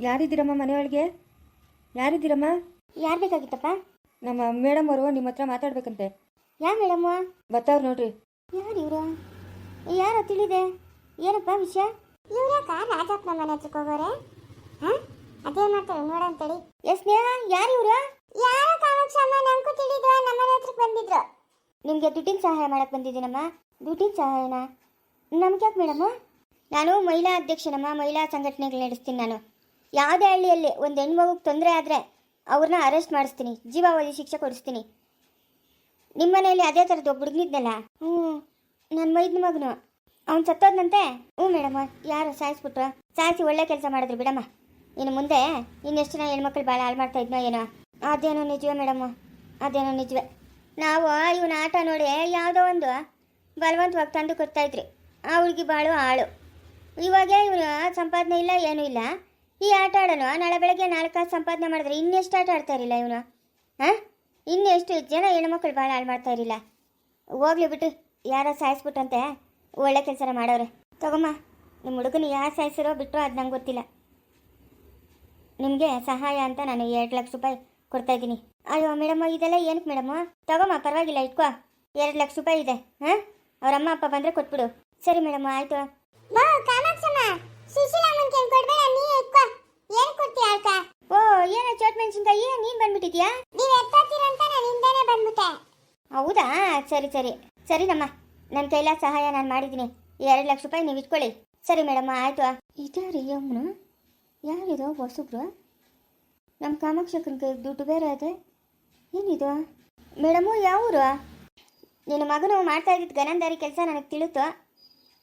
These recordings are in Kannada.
ಯಾರಿದ್ದೀರಮ್ಮ ಮನೆಯೊಳಗೆ? ಯಾರಿದ್ದೀರಮ್ಮ? ಯಾರು ಬೇಕಾಗಿತ್ತಪ್ಪ? ನಮ್ಮ ಮೇಡಮ್ ಅವರು ನಿಮ್ಮ ಹತ್ರ ಮಾತಾಡ್ಬೇಕಂತೆ. ಯಾ ಮೇಡಮ್ಮ ಬರ್ತಾವ್ರು ನೋಡ್ರಿ. ಯಾರು ಇವರು? ಯಾರು ತಿಳಿದೆ. ಏನಪ್ಪ ವಿಷಯ? ಇವ್ರ್ಯಾಕ ರಾಜಪ್ಪನ ಮನೆ ಹತ್ರಕ್ಕೆ ಹೋಗೋರೆ? ಹಾಂ? ಅದೇ ಮಾಡ್ತಾರೆ ನೋಡಂತೇಳಿ ಎಸ್ ಸ್ನೇಹ ಯಾರು ಇವರು? ಯಾರೋ ಕಾಮಾಕ್ಷಮ್ಮ ನಂಗೂ ತಿಳಿದು ನಮ್ಮ ಮನೆ ಹತ್ರಕ್ಕೆ ಬಂದಿದ್ರು. ನಿಮಗೆ ದುಡ್ಡಿನ ಸಹಾಯ ಮಾಡಕ್ಕೆ ಬಂದಿದ್ದೀನಮ್ಮ. ದುಡ್ಡಿನ ಸಹಾಯನಾ? ನಮ್ಗೆ ಯಾಕೆ ಮೇಡಮ್? ನಾನು ಮಹಿಳಾ ಅಧ್ಯಕ್ಷನಮ್ಮ ಮಹಿಳಾ ಸಂಘಟನೆಗಳು ನಡೆಸ್ತೀನಿ ನಾನು. ಯಾವುದೇ ಹಳ್ಳಿಯಲ್ಲಿ ಒಂದು ಹೆಣ್ಮಗುಗೆ ತೊಂದರೆ ಆದರೆ ಅವ್ರನ್ನ ಅರೆಸ್ಟ್ ಮಾಡಿಸ್ತೀನಿ, ಜೀವಾವಧಿ ಶಿಕ್ಷೆ ಕೊಡಿಸ್ತೀನಿ. ನಿಮ್ಮ ಮನೆಯಲ್ಲಿ ಅದೇ ಥರದ್ದು ಒಬ್ಬ ಹುಡುಗನಿದ್ನಲ್ಲ ಹ್ಞೂ ನನ್ನ ಮೈದ್ನ ಮಗನು. ಅವ್ನು ಸತ್ತೋದ್ನಂತೆ? ಹ್ಞೂ ಮೇಡಮ್, ಯಾರು ಸಾಯಿಸ್ಬಿಟ್ರು? ಸಾಯಿಸಿ ಒಳ್ಳೆ ಕೆಲಸ ಮಾಡಿದ್ರು ಬಿಡಮ್ಮ. ಇನ್ನು ಮುಂದೆ ಇನ್ನೆಷ್ಟು ಜನ ಹೆಣ್ಮಕ್ಳು ಭಾಳ ಹಾಳು ಮಾಡ್ತಾ ಇದ್ನೋ ಏನೋ? ಅದೇನೋ ನಿಜವೇ ಮೇಡಮ್, ಅದೇನೋ ನಿಜವೇ. ನಾವು ಇವನ ಆಟ ನೋಡಿ ಯಾವುದೋ ಒಂದು ಬಲವಂತವಾಗಿ ತಂದು ಕೊಡ್ತಾಯಿದ್ರಿ ಆ ಹುಡುಗಿ ಭಾಳ ಆಳು. ಇವಾಗ ಇವನು ಸಂಪಾದನೆ ಇಲ್ಲ, ಏನೂ ಇಲ್ಲ. ಈ ಆಟ ಆಡೋನು? ನಾಳೆ ಬೆಳಗ್ಗೆ ನಾಲ್ಕು ಸಂಪಾದನೆ ಮಾಡಿದ್ರೆ ಇನ್ನೆಷ್ಟು ಆಟ ಆಡ್ತಾ ಇರಲಿಲ್ಲ ಇವನು? ಹಾಂ ಇನ್ನೆಷ್ಟು ಜನ ಹೆಣ್ಮಕ್ಳು ಭಾಳ ಹಾಳು ಮಾಡ್ತಾ ಇರಲಿಲ್ಲ. ಹೋಗ್ಲಿ ಬಿಟ್ಟು ಯಾರೋ ಸಾಯಿಸ್ಬಿಟ್ಟಂತೆ. ಒಳ್ಳೆ ಕೆಲಸ ಮಾಡೋರೆ. ತಗೊಮ್ಮ ನಿಮ್ಮ ಹುಡುಗನ ಯಾರು ಸಾಯಿಸಿರೋ ಬಿಟ್ಟರೋ ಅದು ನಂಗೆ ಗೊತ್ತಿಲ್ಲ. ನಿಮಗೆ ಸಹಾಯ ಅಂತ ನಾನು ಎರಡು ಲಕ್ಷ ರೂಪಾಯಿ ಕೊಡ್ತಾ ಇದ್ದೀನಿ. ಅಯ್ಯೋ, ಮೇಡಮ್, ಇದೆಲ್ಲ ಏನಕ್ಕೆ ಮೇಡಮ್? ತಗೊಮ್ಮ, ಪರವಾಗಿಲ್ಲ, ಇಟ್ಕೋ. ಎರಡು ಲಕ್ಷ ರೂಪಾಯಿ ಇದೆ. ಹಾಂ ಅವ್ರ ಅಮ್ಮ, ಅಪ್ಪ ಬಂದರೆ ಕೊಟ್ಬಿಡು. ಸರಿ ಮೇಡಮ್, ಆಯಿತು. ಸರಿ ಸರಿ. ಸರಿನಮ್ಮ ನನ್ನ ಕೈಲ ಸಹಾಯ ನಾನು ಮಾಡಿದ್ದೀನಿ. ಎರಡು ಲಕ್ಷ ರೂಪಾಯಿ ನೀವು ಇಟ್ಕೊಳ್ಳಿ. ಸರಿ ಮೇಡಮ್ ಆಯಿತು. ಇದಾರಿ ಅವನು ಯಾರಿದು ಹೊಸಬ್ರು? ನಮ್ಮ ಕಾಮಾಕ್ಷಕನ ಕೈ ದುಡ್ಡು ಬೇರೆ ಅದೆ. ಏನಿದು? ಮೇಡಮು ಯಾವೂರು? ನಿನ್ನ ಮಗನು ಮಾಡ್ತಾ ಇದ್ದಿದ್ದು ಗನಂದಾರಿ ಕೆಲಸ ನನಗೆ ತಿಳಿತು.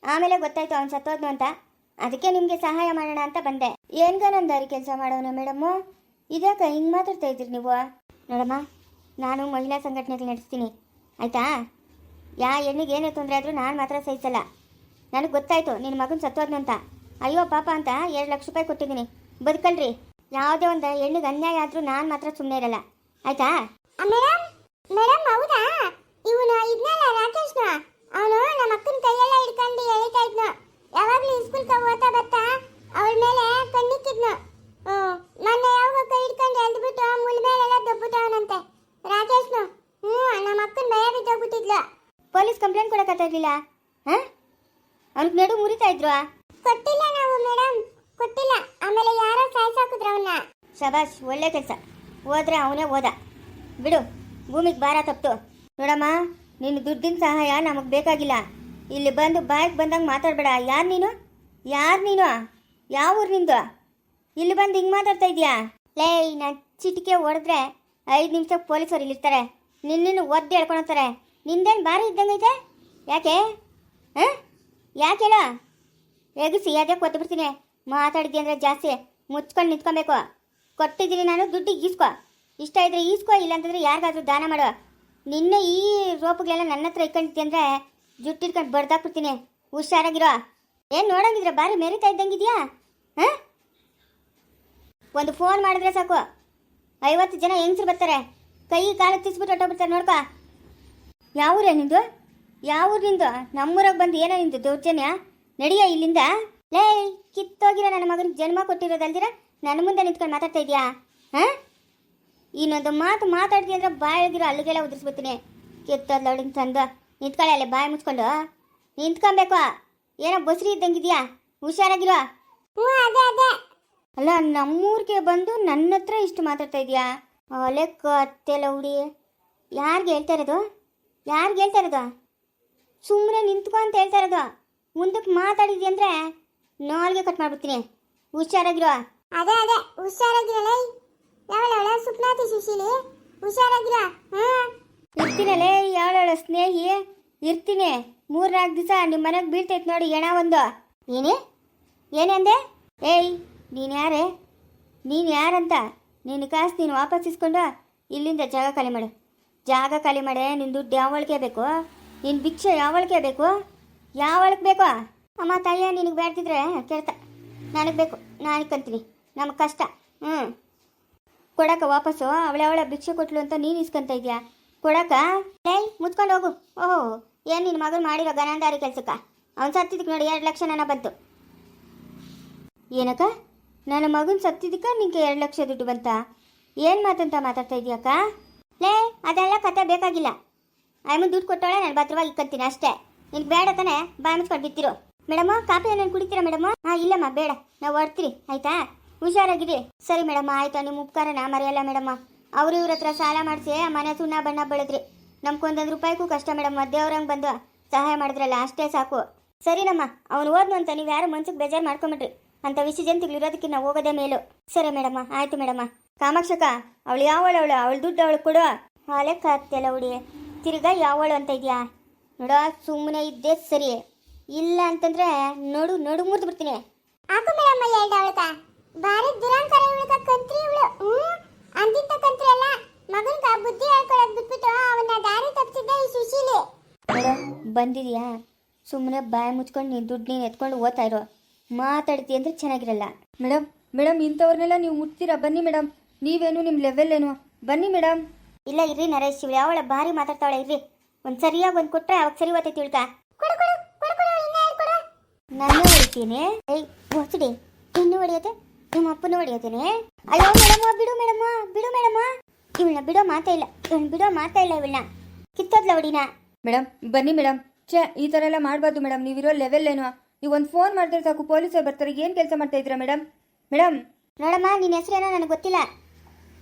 ಆಮೇಲೆ ಗೊತ್ತಾಯ್ತು ಅವ್ನು ಸತ್ತೋದ್ನು ಅಂತ. ಅದಕ್ಕೆ ನಿಮಗೆ ಸಹಾಯ ಮಾಡೋಣ ಅಂತ ಬಂದೆ. ಏನು ಗನಂದಾರಿ ಕೆಲಸ ಮಾಡೋನು ಮೇಡಮು? ಇದ್ಯಾಕ ಹಿಂಗೆ ಮಾತಾಡ್ತಾ ಇದ್ದೀರಿ ನೀವು? ನೋಡಮ್ಮ ನಾನು ಮಹಿಳಾ ಸಂಘಟನೆಗಳು ನಡೆಸ್ತೀನಿ. ಆಯಿತಾ? ಯಾ, ಹೆಣ್ಣಿಗೆ ಏನೇ ತೊಂದರೆ ಆದರೂ ನಾನು ಮಾತ್ರ ಸಹಿಸಲ್ಲ. ನನಗೆ ಗೊತ್ತಾಯ್ತು ನಿನ್ನ ಮಗನ ಸತ್ತೋದ್ನು ಅಯ್ಯೋ, ಪಾಪ ಅಂತ ಎರಡು ಲಕ್ಷ ರೂಪಾಯಿ ಕೊಟ್ಟಿದ್ದೀನಿ. ಬದುಕಲ್ರಿ. ಯಾವುದೇ ಒಂದು ಹೆಣ್ಣಿಗೆ ಅನ್ಯಾಯ ಆದರೂ ನಾನು ಮಾತ್ರ ಸುಮ್ಮನೆ ಇರಲ್ಲ. ಆಯಿತಾ? ಮೇಡಮ್ ಮೇಡಮ್ ಹೌದಾ? ಇವನು ಇದ್ನಲ್ಲ ರಾಕೇಶ್ನ. ಅವನು ನಮ್ಮ ಅಕ್ಕನ ಕೈಯೆಲ್ಲ ಹಿಡ್ಕೊಂಡು ಎಳಿತಾ ಯಾವಾಗ್ಲೂ ಸ್ಕೂಲ್ ಓದ್ತಾ ಬರ್ತಾ ಅವ್ರ ಮೇಲೆ ಕಣ್ಣಿಕ್ಕಿದ್ನು ಹ್ಮ್ ಮೊನ್ನೆ ಯಾವಾಗ ಕೈ ಹಿಡ್ಕೊಂಡು ಎಳ್ದ್ಬಿಟ್ಟು ಮುಲ್ ಮೇಲೆಲ್ಲ ದಬ್ಬುತ್ತವನಂತೆ ರಾಕೇಶ್ನು ಹ್ಞೂ ನಮ್ಮ ಅಕ್ಕನ ಭಯ ಬಿದ್ದೋಗ್ಬಿಟ್ಟಿದ್ಲು ಪೊಲೀಸ್ ಕೊಡೋಕ್ಕಾಗಿಲ್ಲ ಹಾಂ? ಅವ್ನಿಗೆ ನಡು ಮುರಿತಾ ಇದ್ರು ಕೊಟ್ಟಿಲ್ಲ ನಾವು ಮೇಡಮ್ ಕೊಟ್ಟಿಲ್ಲ. ಆಮೇಲೆ ಯಾರೋ ಸಾಯ್ಸಾಕಿದ್ರು ಅವನ್ನ ಶಬಾಷ್ ಒಳ್ಳೆ ಕೆಲಸ. ಹೋದ್ರೆ ಅವನೇ ಹೋದ. ಬಿಡು ಭೂಮಿಗೆ ಭಾರ ತಪ್ಪು ನೋಡಮ್ಮ ನಿನ್ನ ದುಡ್ಡಿನ ಸಹಾಯ ನಮಗೆ ಬೇಕಾಗಿಲ್ಲ. ಇಲ್ಲಿ ಬಂದು ಬಾಯ್ಗೆ ಬಂದಂಗೆ ಮಾತಾಡಬೇಡ. ಯಾರು ನೀನು? ಯಾರು ನೀನು? ಯಾವ ಊರು ನಿಂದು? ಇಲ್ಲಿ ಬಂದು ಹಿಂಗೆ ಮಾತಾಡ್ತಾ ಇದೀಯಾ ಲೇ ನಾನು ಚಿಟಿಕೆ ಹೊಡೆದ್ರೆ ಐದು ನಿಮಿಷ ಪೊಲೀಸರು ಇಲ್ಲಿರ್ತಾರೆ. ನಿನ್ನನ್ನು ಒದ್ದು ಹೇಳ್ಕೊಳ್ತಾರೆ ನಿಂದೇನು ಭಾರಿ ಇದ್ದಂಗೈತೆ? ಯಾಕೆ? ಹಾಂ? ಯಾಕೆ ಹೇಳ ಎಗಿಸಿ ಅದೇ ಕೊಟ್ಟು ಬಿಡ್ತೀನಿ ಮಾತಾಡಿದ್ದೆ ಅಂದರೆ ಜಾಸ್ತಿ ಮುಚ್ಕೊಂಡು ನಿಂತ್ಕೊಬೇಕು. ಕೊಟ್ಟಿದ್ದೀನಿ ನಾನು, ದುಡ್ಡು ಈಸ್ಕೊ. ಇಷ್ಟ ಇದ್ರೆ ಈಸ್ಕೊ, ಇಲ್ಲಾಂತಂದ್ರೆ ಯಾರಿಗಾದ್ರೂ ದಾನ ಮಾಡು. ನಿನ್ನ ಈ ರೋಪುಗಳೆಲ್ಲ ನನ್ನ ಹತ್ರ ಇಟ್ಕೊಂಡಿದ್ದೆ ಅಂದರೆ ಜುಟ್ಟಿಟ್ಕೊಂಡು ಬಡ್ದಾಕ್ಬಿಡ್ತೀನಿ ಹುಷಾರಾಗಿರೋ. ಏನು ನೋಡಂಗಿದ್ರೆ ಬಾರಿ ಮೆರಿತಾ ಇದ್ದಂಗಿದ್ಯಾ? ಹಾಂ? ಒಂದು ಫೋನ್ ಮಾಡಿದ್ರೆ ಸಾಕು. ಐವತ್ತು ಜನ ಹೆಂಗಸ್ರು ಬರ್ತಾರೆ? ಕೈ ಕಾಲು ತಿಸ್ಬಿಟ್ಟು ಹೊಟ್ಟೋಗ್ಬಿಡ್ತಾರೆ ನೋಡ್ಕೊ. ಯಾವ ಊರೇ ನಿಂದು? ಯಾವ ಊರಿನಿಂದು? ನಮ್ಮೂರಾಗ ಬಂದು ಏನೋ ನಿಂದು ದೌರ್ಜನ್ಯ? ನಡಿಯ ಇಲ್ಲಿಂದ? ಲೇ ಕಿತ್ತೋಗಿರೋ ನನ್ನ ಮಗನಿಗೆ ಜನ್ಮ ಕೊಟ್ಟಿರೋದಲ್ದಿರ ನನ್ನ ಮುಂದೆ ನಿಂತ್ಕೊಂಡು ಮಾತಾಡ್ತಾ ಇದೀಯಾ? ಹಾಂ? ಇನ್ನೊಂದು ಮಾತು ಮಾತಾಡ್ತಿ ಅಂದ್ರೆ ಬಾಯಿಗಿರೋ ಅಲ್ಲಿಗೆಲ್ಲ ಉದುರಿಸ್ಬಿಡ್ತೀನಿ. ಕಿತ್ತೋದ್ಲವಳಿಗೆ ತಂದು. ನಿಂತ್ಕೊಳ್ಳಿ ಅಲ್ಲಿ ಬಾಯಿ ಮುಚ್ಕೊಂಡು. ನಿಂತ್ಕೊಬೇಕು ಏನೋ ಬಸ್ರಿ ಇದ್ದಂಗಿದ್ಯಾ? ಹುಷಾರಾಗಿರೋ. ಹ್ಞೂ ಅದೇ ಅದೇ. ಅಲ್ಲ ನಮ್ಮೂರಿಗೆ ಬಂದು ನನ್ನ ಹತ್ರ ಇಷ್ಟು ಮಾತಾಡ್ತಾ ಇದೀಯಾ? ಅಲೆ ಕತ್ತೆಲ್ಲ ಹುಡಿ. ಯಾರಿಗೆ ಹೇಳ್ತಾ ಇರೋದು? ಯಾರಿಗೆ ಹೇಳ್ತಾ ಇರೋದು? ಸುಮ್ಮನೆ ನಿಂತ್ಕೊ ಅಂತ ಹೇಳ್ತಾ ಇರೋದು. ಮುಂದಕ್ಕೆ ಮಾತಾಡಿದ್ವಿ ಅಂದರೆ ನಾಲ್ಗೆ ಕಟ್ ಮಾಡ್ಬಿಡ್ತೀನಿ. ಹುಷಾರಾಗಿರೋ. ಅದೇ ಅದೇ. ಹುಷಾರಾಗಿರಲ್ಲ ಯಾವಳ ಸುಪ್ನಾತಿ ಸುಶೀಲಿ. ಹುಷಾರಾಗಿರ? ಹಾ. ಇರ್ತೀನಲ್ಲೇ ಯಾವಳ ಸ್ನೇಹಿ? ಇರ್ತೀನಿ. ಮೂರ್ನಾಲ್ಕು ದಿವಸ ನಿಮ್ಮ ಮನೆಗೆ ಬೀಳ್ತೈತೆ ನೋಡಿ ಎಣ ಒಂದು. ಏನೇ ಏನಂದೆ ಏಯ್ ನೀನು ಯಾರೇ? ನೀನು ಯಾರಂತ? ನಿನ್ನ ಕಾಸು ನೀನು ವಾಪಸ್ ಇಸ್ಕೊಂಡು ಇಲ್ಲಿಂದ ಜಾಗ ಖಾಲಿ ಮಾಡು. ಜಾಗ ಖಾಲಿ ಮಾಡೆ ನಿನ್ನ ದುಡ್ಡು ಯಾವಳಿಗೆ ಬೇಕು? ನಿನ್ನ ಭಿಕ್ಷೆ ಯಾವಳಕ್ಕೆ ಬೇಕು? ಯಾವಳಕ್ಕೆ ಬೇಕು? ಅಮ್ಮ ತಾಯಿಯ ನಿನಗೆ ಬೇಡ್ತಿದ್ರೆ ಕೇಳ್ತಾ. ನನಗೆ ಬೇಕು. ನಾನು ಕಂತೀನಿ ನಮಗೆ ಕಷ್ಟ. ಹ್ಞೂ ಕೊಡಕ್ಕ ವಾಪಸ್ಸು. ಅವಳೆ ಅವಳ ಭಿಕ್ಷೆ ಕೊಟ್ಲು ಅಂತ ನೀನು ಇಸ್ಕೊಂತ ಇದೆಯಾ? ಕೊಡಕ್ಕ ಏಯ್, ಮುಚ್ಕೊಂಡು ಹೋಗು. ಓಹೋ, ಏನು ನಿನ್ನ ಮಗನ ಮಾಡಿರೋ ಗನಾಂದಾರಿ ಕೆಲ್ಸಕ್ಕ? ಅವ್ನು ಸತ್ತಿದ್ದಕ್ಕೆ ನೋಡಿ ಎರಡು ಲಕ್ಷ ನನ್ನ ಬಂತು. ಏನಕ್ಕ? ನನ್ನ ಮಗನ ಸತ್ತಿದ್ದಕ್ಕ ನಿಂಗೆ ಎರಡು ಲಕ್ಷ ದುಡ್ಡು ಬಂತ? ಏನು ಮಾತಂತ ಮಾತಾಡ್ತಾ ಇದೆಯಾಕ ಲೇ, ಅದೆಲ್ಲ ಕತೆ ಬೇಕಾಗಿಲ್ಲ. ಆಯಮ್ಮ ದುಡ್ಡು ಕೊಟ್ಟವಳೆ ನಾನು ಭದ್ರವಾಗಿ ಇಕ್ಕಂತೀನಿ ಅಷ್ಟೇ. ನಿನ್ಗೆ ಬೇಡ ತಾನೆ ಬಾಯಿ ಮುಚ್ಕೊಂಡು ಬಿತ್ತಿರು ಮೇಡಮ್, ಕಾಫಿ ಏನೇನು ಕುಡಿತೀರಾ ಮೇಡಮ್? ಹಾಂ, ಇಲ್ಲಮ್ಮ, ಬೇಡ. ನಾವು ಹೊಡ್ತೀರಿ ಆಯ್ತಾ? ಹುಷಾರಾಗಿರಿ. ಸರಿ ಮೇಡಮ್, ಆಯ್ತಾ, ನಿಮ್ಮ ಉಪಕಾರನ ಮರೆಯಲ್ಲ ಮೇಡಮ್. ಅವ್ರು ಇವ್ರ ಹತ್ರ ಸಾಲ ಮಾಡಿಸಿ ಮನೆ ಸುಣ್ಣ ಬಣ್ಣ ಬೆಳೆದ್ರಿ. ನಮ್ಗೊಂದೊಂದು ರೂಪಾಯಿಗೂ ಕಷ್ಟ ಮೇಡಮ್, ದೇವ್ರಂಗೆ ಬಂದು ಸಹಾಯ ಮಾಡಿದ್ರಲ್ಲ, ಅಷ್ಟೇ ಸಾಕು. ಸರಿನಮ್ಮ, ಅವನು ಓದ್ನು ಅಂತ ನೀವು ಯಾರು ಮನ್ಸಿಗೆ ಬೇಜಾರು ಮಾಡ್ಕೊಂಬಿಟ್ರಿ. ಅಂತ ವಿಷಯ ಜಂತಿಗಳು ಇರೋದಕ್ಕೆ ನಾವು ಹೋಗೋದೇ ಮೇಲು. ಸರಿ ಮೇಡಮ್ಮ ಆಯ್ತು ಮೇಡಮ್ಮ ಕಾಮಾಕ್ಷಕ ಅವಳು ಯಾವಳು ಅವಳು? ಅವಳು ದುಡ್ಡು ಅವಳು ಕೊಡು. ಹಾಲೆ ಕತ್ತೆಲ್ಲ ಹುಡಿ ತಿರ್ಗಾ ಯಾವಳು ಅಂತ ಇದೆಯಾ? ನೋಡ ಸುಮ್ಮನೆ ಇದ್ದೇ ಸರಿ. ಇಲ್ಲ ಅಂತಂದ್ರೆ ನೋಡು ನೋಡು ಮುರಿದು ಬಿಡ್ತೀನಿ. ಆಕು ಮೇಡಮ್ ಎರಡು ಅವಳಕ. ಬಾರಿ ದುರಾಂಕಾರ ಇವಳಕ ಕಂತ್ರಿ ಇವಳು. ಅಂತಿಂತ ಕಂತ್ರಿ ಅಲ್ಲ. ಮಗನ್ಗ ಬುದ್ಧಿ ಹೇಳ್ಕೊಳಕ್ ಬಿಟ್ಬಿಟ್ಟು ಅವನ್ನ ದಾರಿ ತಪ್ಪಿಸಿದ್ದ ಈ ಸುಶೀಲಿ. ನೋಡು ಬಂದಿದ್ಯಾ? ಸುಮ್ಮನೆ ಬಾಯಿ ಮುಚ್ಕೊಂಡು ನೀನು ದುಡ್ಡು ನೀನು ಎತ್ಕೊಂಡು ಓದ್ತಾ ಇರೋ. ಮಾತಾಡ್ತಿ ಅಂದ್ರೆ ಚೆನ್ನಾಗಿರಲ್ಲ. ಮೇಡಮ್ ಮೇಡಮ್ ಇಂಥವ್ರನ್ನೆಲ್ಲ ನೀವು ಮುಟ್ತೀರಾ? ಬನ್ನಿ ಮೇಡಮ್. ನೀವೇನು ನಿಮ್ಮ ಲೆವೆಲ್ ಏನು? ಬನ್ನಿ ಮೇಡಮ್. ಇಲ್ಲ ಇರ್ರಿ ನರೇಶ್ ಇವಳು ಅವಳ ಭಾರಿ ಮಾತಾಡ್ತಾವಳೆ ಇರ್ರಿ. ಒಂದು ಸರಿಯಾಗಿ ಒಂದು ಕೊಟ್ರೆ ಅವಾಗ ಸರಿ ಓದ್ತೈತಿ ಇಳ್ಕ ಕೊಡು ಕೊಡು ಕೊಡು ಕೊಡು ಇನ್ನ ಕೊಡು ನನ್ನ ಹೊಡಿತೀನಿ. ಏಯ್ ಹೊಸಡಿ ಇನ್ನು ಹೊಡಿಯತ್ತೆ? ನಿಮ್ಮ ಅಪ್ಪನ ಹೊಡಿಯತ್ತೇನೆ? ಅಯ್ಯೋ ಮೇಡಮ್ಮ ಬಿಡು ಮೇಡಮ್ಮ ಬಿಡು ಮೇಡಮ್ಮ ಇವಳನ್ನ ಬಿಡೋ ಮಾತೇ ಇಲ್ಲ. ಇವಳನ್ನ ಬಿಡೋ ಮಾತೇ ಇಲ್ಲ ಇವಳನ್ನ. ಕಿತ್ತೋದ್ಲ ಹೊಡಿನ. ಮೇಡಮ್ ಬನ್ನಿ ಮೇಡಮ್ ಛೇ ಈ ಥರ ಎಲ್ಲ ಮಾಡಬಾರ್ದು ಮೇಡಮ್ ನೀವಿರೋ ಲೆವೆಲ್ ಏನು? ನೀವು ಒಂದು ಫೋನ್ ಮಾಡಿದ್ರೆ ಸಾಕು ಪೊಲೀಸರು ಬರ್ತಾರೆ. ಏನು ಕೆಲಸ ಮಾಡ್ತಾ ಇದ್ದೀರಾ ಮೇಡಮ್ ಮೇಡಮ್ ನೋಡಮ್ಮ ನಿನ್ನ ಹೆಸರೇನೋ ನನಗೆ ಗೊತ್ತಿಲ್ಲ.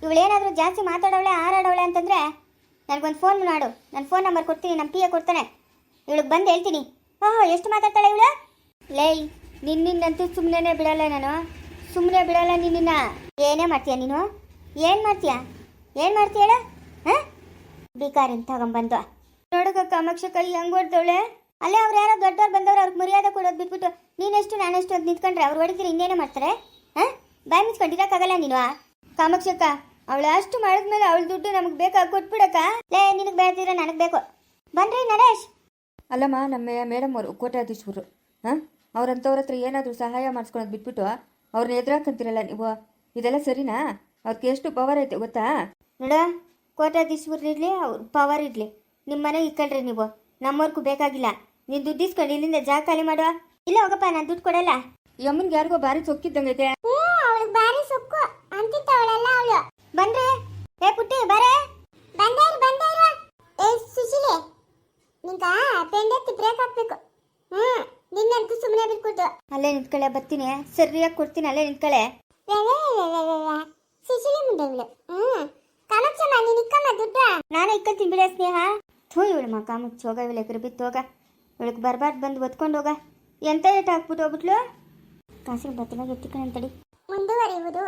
ಇವಳೇನಾದರೂ ಜಾಸ್ತಿ ಮಾತಾಡೋಳೆ ಆರಾಡವಳೆ ಅಂತಂದರೆ ನನಗೊಂದು ಫೋನ್ ಮಾಡು. ನನ್ನ ಫೋನ್ ನಂಬರ್ ಕೊಡ್ತೀನಿ ನಮ್ಮ ಪಿ ಎ ಕೊಡ್ತಾನೆ. ಇವಳಿಗೆ ಬಂದು ಹೇಳ್ತೀನಿ. ಓಹೋ, ಎಷ್ಟು ಮಾತಾಡ್ತಾಳೆ ಇವಳು? ಲೇಯ್ ನಿನ್ನಿಂದಂತೂ ಸುಮ್ಮನೆ ಬಿಡಲ್ಲ ನಾನು. ಸುಮ್ಮನೆ ಬಿಡಲ್ಲ ನಿನ್ನ ಏನೇ ಮಾಡ್ತೀಯ ನೀನು? ಏನು ಮಾಡ್ತೀಯ? ಏನು ಮಾಡ್ತೀಯ ಹೇಳು? ಹಾಂ? ಬೇಕಾರಿ ತಗೊಂಬಂದು ನೋಡಕ ಕಾಮಾಕ್ಷ ಕೈ ಹೆಂಗ್ ಹೊಡ್ದವಳೆ? ಅಲ್ಲೇ ಅವ್ರು ಯಾರೋ ದೊಡ್ಡವ್ರು ಬಂದವ್ರು ಅವ್ರಿಗೆ ಮರ್ಯಾದೆ ಕೊಡೋದು ಬಿಟ್ಬಿಟ್ಟು ನೀನೆಷ್ಟು ನಾನೆಷ್ಟು ಅಂತ ನಿಂತ್ಕೊಂಡ್ರೆ ಅವ್ರು ಹೊಡಿತೀರಿ ಇನ್ನೇನೇ ಮಾಡ್ತಾರೆ? ಹಾಂ? ಬಾಯ್ ಮುಚ್ಕೊಂಡಿರೋಕ್ಕಾಗಲ್ಲ ನೀನು? ಕಾಮಾಕ್ಷಕ್ಕ ಅವಳು ಅಷ್ಟು ಮಾಡಿದ್ಮೇಲೆ ಅವಳ ದುಡ್ಡು ನಮಗೆ ಬೇಕಾ ಕೊಟ್ಬಿಡಕ್ಕ? ಲೇ ನಿನಗೆ ಬೇಡ್ದಿರ ನನಗೆ ಬೇಕು. ಬನ್ರಿ ನರೇಶ್. ಅಲ್ಲಮ್ಮ ನಮ್ಮ ಮೇಡಮ್ ಅವರು ಕೋಟಾಧೀಶ್ವರು ಹಾಂ? ಅವ್ರಂಥವ್ರ ಹತ್ರ ಏನಾದರೂ ಸಹಾಯ ಮಾಡಿಸ್ಕೊಳೋದು ಬಿಟ್ಬಿಟ್ಟು ಅವ್ರನ್ನ ಎದುರಾಕಂತೀರಲ್ಲ ನೀವು? ಇದೆಲ್ಲ ಸರಿನಾ? ಅವ್ರಿಗೆ ಎಷ್ಟು ಪವರ್ ಐತೆ ಗೊತ್ತಾ? ನೋಡ ಕೋಟ್ಯಾಧೀಶ್ವರ್ ಇರಲಿ ಅವ್ರ ಪವರ್ ಇರಲಿ. ನಿಮ್ಮ ಮನೆ ಇಕ್ಕಳ್ರಿ ನೀವು. ನಮ್ಮವ್ರಿಗೂ ಬೇಕಾಗಿಲ್ಲ. ನೀನು ದುಡ್ಡು ಇಸ್ಕೊಂಡು ಇಲ್ಲಿಂದ ಜಾಗ ಖಾಲಿ ಮಾಡುವ. ಇಲ್ಲ ಹೋಗಪ್ಪ ನಾನು ದುಡ್ಡು ಕೊಡಲ್ಲ. ಯಮ್ಮನ್ಗೆ ಯಾರಿಗೋ ಬಾರಿ ಸೊಕ್ಕಿದ್ದಂಗೈತೆ. ಅವಳಿಗೆ ಬಾರಿ ಸೊಕ್ಕು. ಅಂತಿತ್ತವಳಲ್ಲ ಅವಳು ಬನ್ರಿ ಏ ಪುಟ್ಟಿ ಬರೇ ಬಂದಾರು ಬಂದಾರು ಏ ಸುಶೀಲಿ ನಿಂಗ ಪೆಂಡೆತ್ತಿ ಬ್ರೇಕ್ ಹಾಕ್ಬೇಕು ಹ್ಮ್ ನಿನ್ನಂತೂ ಸುಮ್ಮನೆ ಬಿಟ್ಕೊಟ್ಟು ಅಲ್ಲೇ ನಿಂತ್ಕೊಳ್ಳೆ ಬರ್ತೀನಿ. ಸರಿಯಾಗಿ ಕೊಡ್ತೀನಿ ಅಲ್ಲೇ ನಿಂತ್ಕೊಳ್ಳೆ ಸುಶೀಲಿ ಮುಂದೆ ಇವಳು ಹ್ಮ್. ಕಾಮಾಕ್ಷಮ್ಮ ನೀನ್ ಇಕ್ಕಮ್ಮ ದುಡ್ಡ. ನಾನು ಇಕ್ಕಂತೀನಿ ಬಿಡ ಸ್ನೇಹ. ಥೂ ಇವಳು ಮಕ್ಕ ಮುಚ್ಚಿ. ಹೋಗ ಇವಳು ಎಕರೆ ಬಿತ್ತೋಗ ಇವಳಿಗೆ ಬರ್ಬಾರ್ದು ಬಂದು ಒತ್ಕೊಂಡು ಹೋಗ. ಎಂತ ಏಟ್ ಹಾಕ್ಬಿಟ್ಟು ಹೋಗ್ಬಿಟ್ಲು? ಕಾಸಿಗೆ ಬರ್ತಿಲ್ಲ ಎತ್ತಿಕೊಂಡು ತಡಿ. ಮುಂದುವರಿಯುವುದು.